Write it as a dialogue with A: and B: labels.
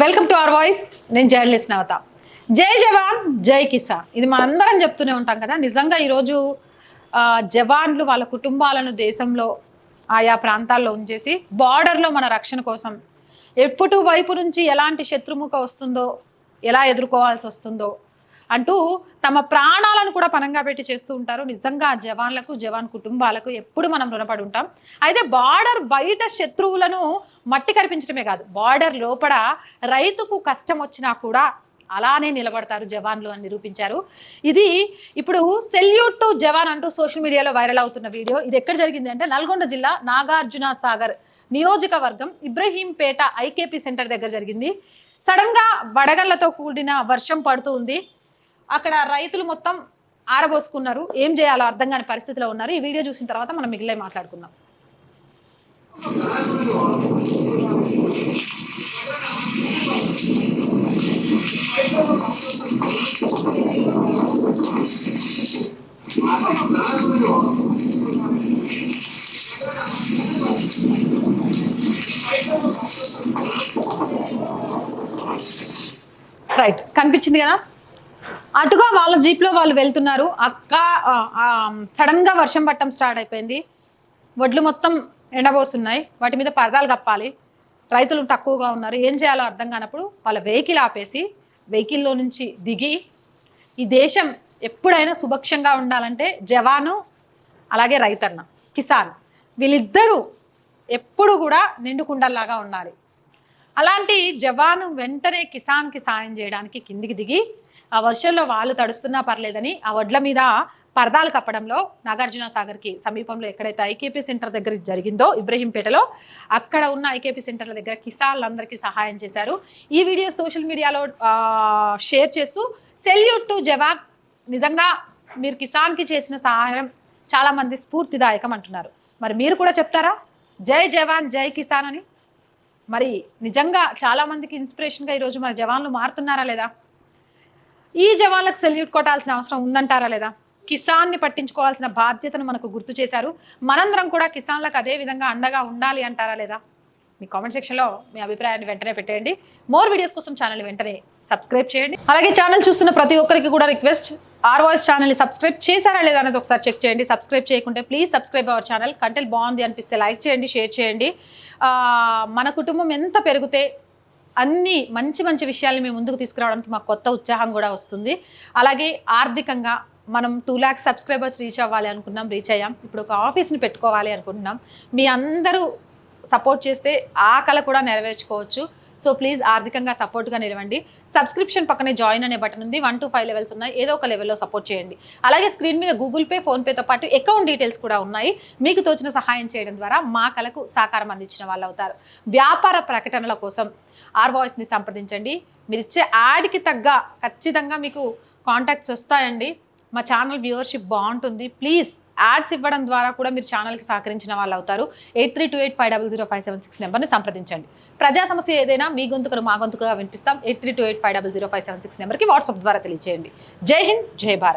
A: Welcome to our voice నేను journalist నవత. జై జవాన్ జై కిసాన్. ఇది మనందరం చెప్తూనే ఉంటాం కదా. నిజంగా ఈరోజు జవాన్లు వాళ్ళ కుటుంబాలను దేశంలో ఆయా ప్రాంతాల్లో ఉంచేసి బార్డర్లో మన రక్షణ కోసం ఎప్పుడు వైపు నుంచి ఎలాంటి శత్రుముఖ వస్తుందో ఎలా ఎదుర్కోవాల్సి వస్తుందో అంటూ తమ ప్రాణాలను కూడా పనంగా పెట్టి చేస్తూ ఉంటారు. నిజంగా జవాన్లకు జవాన్ కుటుంబాలకు ఎప్పుడు మనం రుణపడి ఉంటాం. అయితే బార్డర్ బయట శత్రువులను మట్టి కరిపించడమే కాదు బార్డర్ లోపల రైతుకు కష్టం వచ్చినా కూడా అలానే నిలబడతారు జవాన్లు అని నిరూపించారు. ఇది ఇప్పుడు సెల్యూట్ టు జవాన్ అంటూ సోషల్ మీడియాలో వైరల్ అవుతున్న వీడియో. ఇది ఎక్కడ జరిగింది అంటే నల్గొండ జిల్లా నాగార్జున సాగర్ నియోజకవర్గం ఇబ్రహీంపేట ఐకేపీ సెంటర్ దగ్గర జరిగింది. సడన్గా వడగళ్ళతో కూడిన వర్షం పడుతూ ఉంది. అక్కడ రైతులు మొత్తం ఆరబోసుకున్నారు. ఏం చేయాలో అర్థం కాని పరిస్థితిలో ఉన్నారు. ఈ వీడియో చూసిన తర్వాత మనం మిగిలే మాట్లాడుకుందాం. రైట్ కనిపించింది కదా? అటుగా వాళ్ళ జీప్లో వాళ్ళు వెళ్తున్నారు. అక్క సడన్గా వర్షం పట్టడం స్టార్ట్ అయిపోయింది. వడ్లు మొత్తం ఎండబోస్తున్నాయి వాటి మీద పరదాలు కప్పాలి. రైతులు తక్కువగా ఉన్నారు. ఏం చేయాలో అర్థం కానప్పుడు వాళ్ళ వెహికల్ ఆపేసి వెహికల్లో నుంచి దిగి ఈ దేశం ఎప్పుడైనా సుభక్షంగా ఉండాలంటే జవాను అలాగే రైతన్న కిసాన్ వీళ్ళిద్దరూ ఎప్పుడు కూడా నిండుకుండల్లాగా ఉండాలి. అలాంటి జవాను వెంటనే కిసాన్కి సాయం చేయడానికి కిందికి దిగి ఆ వర్షంలో వాళ్ళు తడుస్తున్నా పర్లేదని ఆ వడ్ల మీద పరదాలు కప్పడంలో నాగార్జున సాగర్కి సమీపంలో ఎక్కడైతే ఐకేపీ సెంటర్ దగ్గర జరిగిందో ఇబ్రహీంపేటలో అక్కడ ఉన్న ఐకేపీ సెంటర్ల దగ్గర కిసాన్లందరికీ సహాయం చేశారు. ఈ వీడియో సోషల్ మీడియాలో షేర్ చేస్తూ సెల్యూట్ టు జవాన్ నిజంగా మీరు కిసాన్కి చేసిన సహాయం చాలామంది స్ఫూర్తిదాయకం అంటున్నారు. మరి మీరు కూడా చెప్తారా? జై జవాన్ జై కిసాన్ అని? మరి నిజంగా చాలామందికి ఇన్స్పిరేషన్గా ఈరోజు మన జవాన్లు మారుతున్నారా లేదా? ఈ జవాన్లకు సెల్యూట్ కొట్టాల్సిన అవసరం ఉందంటారా లేదా? కిసాన్ని పట్టించుకోవాల్సిన బాధ్యతను మనకు గుర్తు చేశారు. మనందరం కూడా కిసాన్లకు అదే విధంగా అండగా ఉండాలి అంటారా లేదా? మీ కామెంట్ సెక్షన్లో మీ అభిప్రాయాన్ని వెంటనే పెట్టేయండి. మోర్ వీడియోస్ కోసం ఛానల్ వెంటనే సబ్స్క్రైబ్ చేయండి. అలాగే ఛానల్ చూస్తున్న ప్రతి ఒక్కరికి కూడా రిక్వెస్ట్ ఆర్ వాయిస్ ఛానల్ని సబ్స్క్రైబ్ చేశారా లేదా అనేది ఒకసారి చెక్ చేయండి. సబ్స్క్రైబ్ చేయకుంటే please subscribe our channel. Content బాగుంది అనిపిస్తే లైక్ చేయండి షేర్ చేయండి. మన కుటుంబం ఎంత పెరిగితే అన్ని మంచి మంచి విషయాల్ని మేము ముందుకు తీసుకురావడానికి మాకు కొత్త ఉత్సాహం కూడా వస్తుంది. అలాగే ఆర్థికంగా మనం టూ ల్యాక్స్ సబ్స్క్రైబర్స్ రీచ్ అవ్వాలి అనుకున్నాం రీచ్ అయ్యాం. ఇప్పుడు ఒక ఆఫీస్ని పెట్టుకోవాలి అనుకుంటున్నాం. మీ అందరూ సపోర్ట్ చేస్తే ఆ కళ కూడా నెరవేర్చుకోవచ్చు. సో ప్లీజ్ ఆర్థికంగా సపోర్ట్గా నిలవండి. సబ్స్క్రిప్షన్ పక్కనే జాయిన్ అనే బటన్ ఉంది. వన్ టు ఫైవ్ లెవెల్స్ ఉన్నాయి. ఏదో ఒక లెవెల్లో సపోర్ట్ చేయండి. అలాగే స్క్రీన్ మీద గూగుల్ పే ఫోన్పేతో పాటు అకౌంట్ డీటెయిల్స్ కూడా ఉన్నాయి. మీకు తోచిన సహాయం చేయడం ద్వారా మా కళకు సహకారం అందించిన వాళ్ళు అవుతారు. వ్యాపార ప్రకటనల కోసం ఆర్ వాయిస్ని సంప్రదించండి. మీరు ఇచ్చే యాడ్కి తగ్గ ఖచ్చితంగా మీకు కాంటాక్ట్స్ వస్తాయండి. మా ఛానల్ వ్యూవర్షిప్ బాగుంటుంది. ప్లీజ్ యాడ్స్ ఇవ్వడం ద్వారా కూడా మీరు ఛానల్కి సహకరించిన వాళ్ళు అవుతారు. Eight three two eight five double zero five seven six నెంబర్ని సంప్రదించండి. ప్రజా సమస్య ఏదైనా మీ గొంతుకను మా గొంతుగా వినిపిస్తాం. Eight three two eight five double zero five seven six నెంబర్కి వాట్సాప్ ద్వారా తెలియజేయండి జై హింద్ జై భారత్.